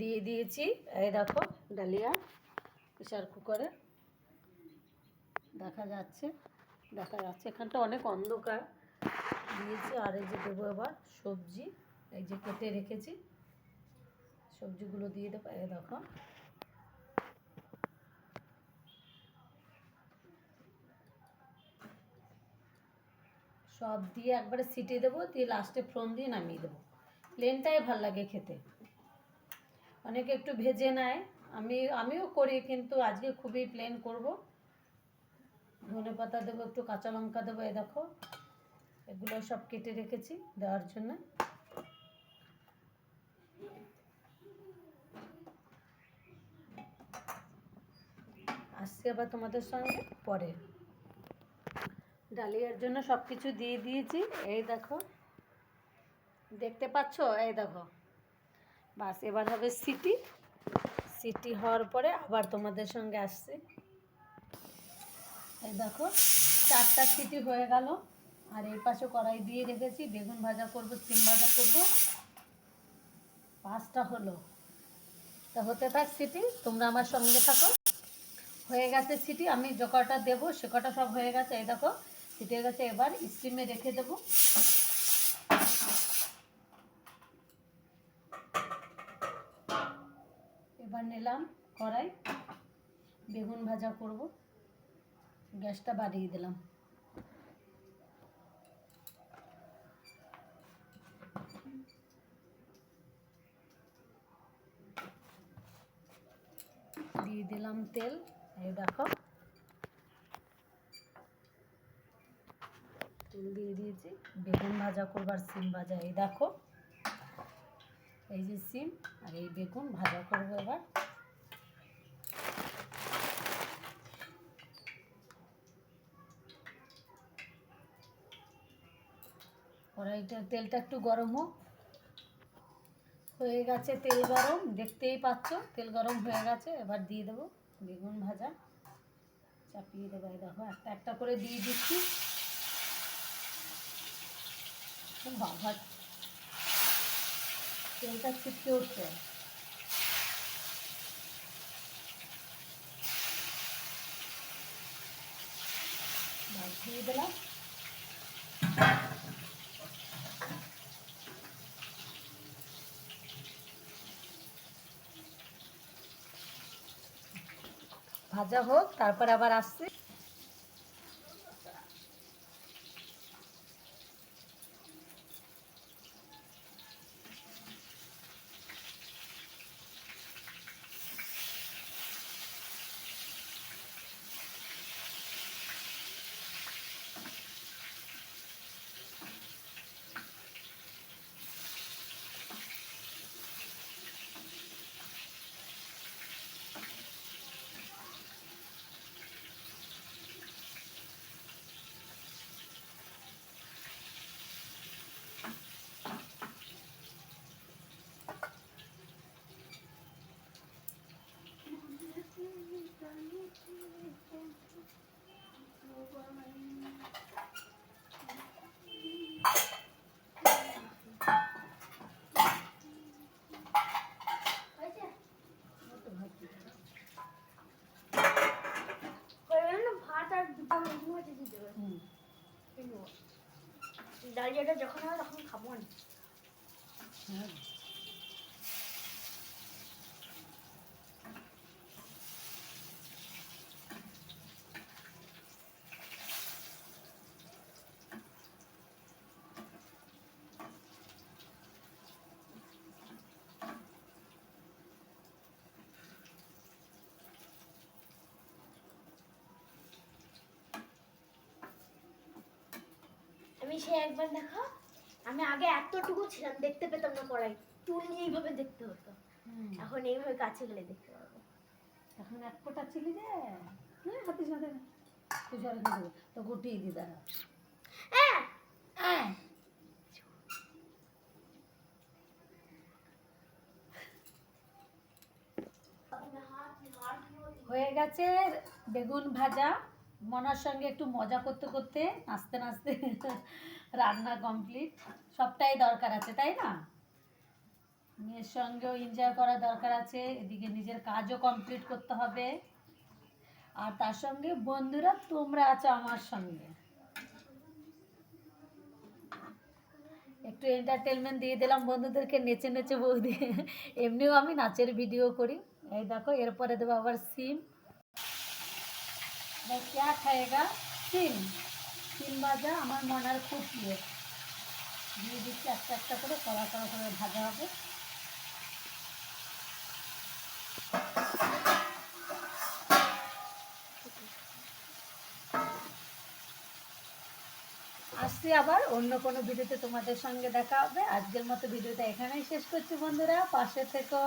দিয়ে দিয়েছি। এই দেখো, ডালিয়া প্রেশার কুকারে। দেখা যাচ্ছে দেখা যাচ্ছে। এখানটা অনেক অন্ধকার। দিয়েছি, আর এই যে দেবো এবার সবজি। এই যে কেটে রেখেছি। সবজিগুলো দিয়ে দেবো। এই দেখো। সব দিয়ে একবারে সিটিয়ে দেবো, দিয়ে লাস্টে ফোড়ন দিয়ে নামিয়ে দেবো। প্লেনটাই ভালো লাগে খেতে। অনেকে একটু ভেজে নেয়। আমি, আমিও করি, কিন্তু আজকে খুবই প্লেন করব। ধনে পাতা দেবো, একটু কাঁচা লঙ্কা দেবো এ দেখো। এগুলো সব কেটে রেখেছি দেওয়ার জন্য। আসছি আবার তোমাদের সঙ্গে পরে। ডালিয়ার জন্য সব কিছু দিয়ে দিয়েছি। এই দেখো। দেখতে পাচ্ছ? এই দেখো। বাস, এবার হবে সিটি। সিটি হওয়ার পরে আবার তোমাদের সঙ্গে আসছি। এই দেখো, চারটা সিটি হয়ে গেল। আর এই পাশে কড়াই দিয়ে রেখেছি, বেগুন ভাজা করব, সিম ভাজা করব। পাঁচটা হলো। তা হতে থাক সিটি, তোমরা আমার সঙ্গে থাকো। হয়ে গেছে সিটি, আমি যে কটা দেবো, সে কটা সব হয়ে গেছে। এই দেখো, সিটি হয়ে গেছে, এবার স্টিমে রেখে দেবো। এবার নিলাম কড়াই। বেগুন ভাজা করব। গ্যাসটা বাড়িয়ে দিলাম। দিয়ে দিলাম তেল। এই দেখো। তেল দিয়ে দিয়েছি। বেগুন ভাজা করবার সিম ভাজা। এই দেখো। এই যে সিম আর এই বেগুন ভাজা করব এবার। কড়াইটা তেলটা একটু গরম হোক। হয়ে গেছে তেল গরম, দেখতেই পাচ্ছ, তেল গরম হয়ে গেছে, এবার দিয়ে দেবো বেগুন ভাজা। চাপিয়ে দেবো দেখো, একটা একটা করে দিয়ে দিচ্ছি। বাবা তেলটা ছিটকে উঠছে। ভাজা হোক তারপর আবার আসছি। ভাত আর দুটো মুরগি মাছ দিয়ে দেবে হুম ডালিয়াটা যখন হবে তখন খাব না হ্যাঁ আমি সে একবার দেখো আমি আগে এতটুকু ছিলাম দেখতে পেতাম না কড়াই চুল নিয়ে এইভাবে দেখতে হতো। এখন এইভাবে কাছে গেলে দেখতে পাবো এখন এক ফোটা চিলি যে হ্যাঁ হাতির সাথে তুষার তো গুটিয়ে দি দাঁড়া। হ্যাঁ হ্যাঁ। হয়ে গেছে বেগুন ভাজা। মনার সঙ্গে একটু মজা করতে করতে, নাচতে নাচতে রান্না কমপ্লিট সবটাই দরকার আছে, তাই না? মেয়ের সঙ্গেও এনজয় করা দরকার আছে, এদিকে নিজের কাজও কমপ্লিট করতে হবে। আর তার সঙ্গে, বন্ধুরা, তোমরা আছো আমার সঙ্গে। একটু এন্টারটেনমেন্ট দিয়ে দিলাম বন্ধুদেরকে, নেচে নেচে বৌদি। এমনিও আমি নাচের ভিডিও করি। এই দেখো, এরপরে দেবো আবার সিম এবার ক্যা খায়েগা সিম সিম ভাজা আমার মনার খুব প্রিয় দিয়ে দিচ্ছি একটা একটা করে কড়া কড়া করে ভাজা হবে। আসছি আবার অন্য কোনো ভিডিওতে তোমাদের সঙ্গে দেখা হবে। আজকের মতো ভিডিওটা এখানেই শেষ করছি বন্ধুরা, পাশে থেকো।